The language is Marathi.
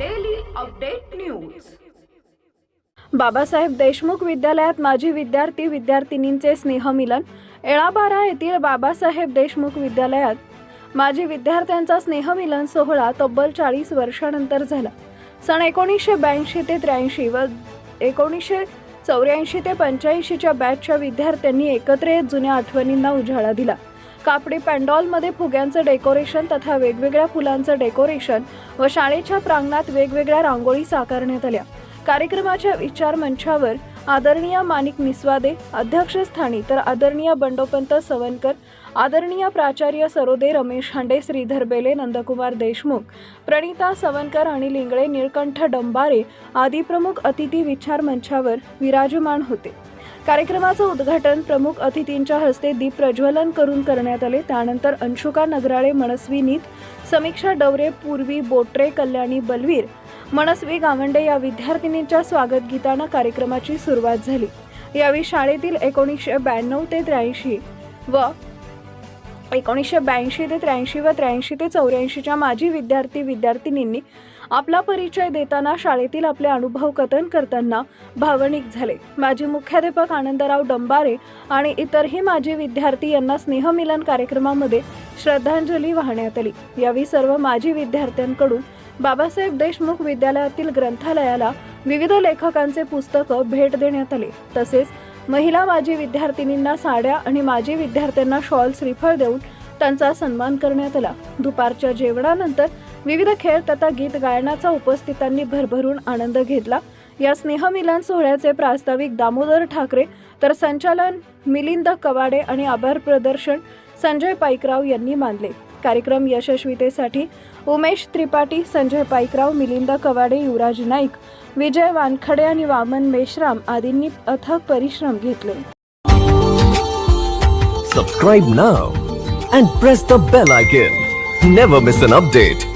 अपडेट न्यूज बाबासाहेब देशमुख विद्यालयात माजी विद्यार्थी विद्यार्थिनींचे स्नेहमिलन. एळाबारा येथील बाबासाहेब देशमुख विद्यालयात माजी विद्यार्थ्यांचा स्नेहमिलन सोहळा तब्बल चाळीस वर्षानंतर झाला. सन एकोणीसशे ब्याऐंशी ते त्र्याऐंशी व एकोणीसशे चौऱ्याऐंशी ते पंच्याऐंशीच्या बॅचच्या विद्यार्थ्यांनी एकत्र येत जुन्या आठवणींना उजाळा दिला. कापडी पॅन्डॉलमध्ये फुग्यांचं डेकोरेशन तथा वेगवेगळ्या फुलांचं डेकोरेशन व शाळेच्या प्रांगणात वेगवेगळ्या रांगोळी साकारण्यात आल्या. कार्यक्रमाच्या विचार मंचावर आदरणीय माणिक निस्वादे अध्यक्षस्थानी तर आदरणीय बंडोपंत सवनकर आदरणीय प्राचार्य सरोदे रमेश हांडे श्रीधर बेले नंदकुमार देशमुख प्रणिता सवनकर आणि लिंगळे निळकंठ डंबारे आदी प्रमुख अतिथी विचार मंचावर विराजमान होते. कार्यक्रमाचं उद्घाटन प्रमुख अतिथींच्या हस्ते दीप प्रज्वलन करून करण्यात आले. त्यानंतर अंशुका नगराळे मनस्वी नीत समीक्षा डवरे पूर्वी बोट्रे कल्याणी बलवीर मनस्वी गावंडे या विद्यार्थिनींच्या स्वागत गीतानं कार्यक्रमाची सुरुवात झाली. यावेळी शाळेतील एकोणीसशे ब्याण्णव ते त्र्याऐंशी व एकोणीसशे ब्याऐंशी ते त्र्याऐंशी व त्र्याऐंशी ते चौऱ्याऐंशीच्या माजी विद्यार्थी विद्यार्थिनींनी आपला परिचय देताना शाळेतील आपले अनुभव कथन करताना भावनिक झाले. माजी मुख्याध्यापक आनंदराव डंबारे आणि इतरही माजी विद्यार्थी यांना स्नेहमिलन कार्यक्रमामध्ये श्रद्धांजली वाहण्यात आली. यावेळी सर्व माजी विद्यार्थ्यांकडून बाबासाहेब देशमुख विद्यालयातील ग्रंथालयाला विविध लेखकांचे पुस्तकं भेट देण्यात आले. तसेच महिला माजी विद्यार्थिनींना साड्या आणि माजी विद्यार्थ्यांना शॉल श्रीफळ देऊन त्यांचा सन्मान करण्यात आला. दुपारच्या जेवणानंतर विविध खेळ तथा गीत गायनाचा उपस्थितांनी भरभरून आनंद घेतला. या स्नेहमिलन सोहळ्याचे प्रास्ताविक दामोदर ठाकरे तर संचालन मिलिंद कवाडे आणि आभार प्रदर्शन संजय पाईकराव यांनी मानले. कार्यक्रम यशस्वीतेसाठी उमेश त्रिपाठी संजय पाईकराव मिलिंद कवाडे युवराज नाईक विजय वानखडे आणि वामन मेश्राम आदींनी अथक परिश्रम घेतले. Subscribe now and press the bell icon never miss an update